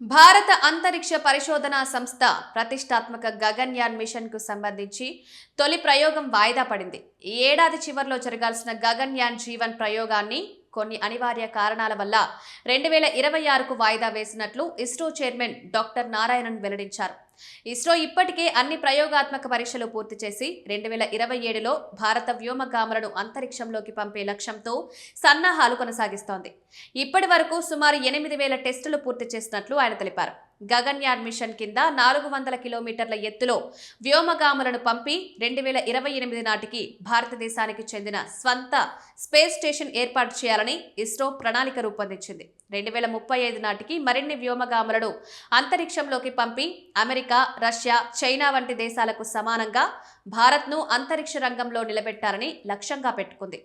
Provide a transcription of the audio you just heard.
భారత అంతరిక్ష పరిశోధనా సంస్థ ప్రతిష్టాత్మక గగన్యాన్ మిషన్కు సంబంధించి తొలి ప్రయోగం వాయిదా పడింది. ఈ ఏడాది చివరిలో జరగాల్సిన గగన్యాన్ జీవన్ ప్రయోగాన్ని కొన్ని అనివార్య కారణాల వల్ల రెండు వేల ఇరవై ఆరుకు వాయిదా వేసినట్లు ఇస్రో చైర్మన్ డాక్టర్ నారాయణన్ వెల్లడించారు. ఇస్రో ఇప్పటికే అన్ని ప్రయోగాత్మక పరీక్షలు పూర్తి చేసి రెండు వేల ఇరవై ఏడులో భారత వ్యోమగాములను అంతరిక్షంలోకి పంపే లక్ష్యంతో సన్నాహాలు కొనసాగిస్తోంది. ఇప్పటి వరకు సుమారు ఎనిమిది వేల టెస్టులు పూర్తి చేసినట్లు ఆయన తెలిపారు. గగన్యాన్ మిషన్ కింద నాలుగు వందల కిలోమీటర్ల ఎత్తులో వ్యోమగాములను పంపి రెండు వేల ఇరవై ఎనిమిది నాటికి భారతదేశానికి చెందిన స్వంత స్పేస్ స్టేషన్ ఏర్పాటు చేయాలని ఇస్రో ప్రణాళిక రూపొందించింది. రెండు వేల ముప్పై ఐదు నాటికి మరిన్ని వ్యోమగాములను అంతరిక్షంలోకి పంపి అమెరికా రష్యా చైనా వంటి దేశాలకు సమానంగా భారత్ను అంతరిక్ష రంగంలో నిలబెట్టాలని లక్ష్యంగా పెట్టుకుంది.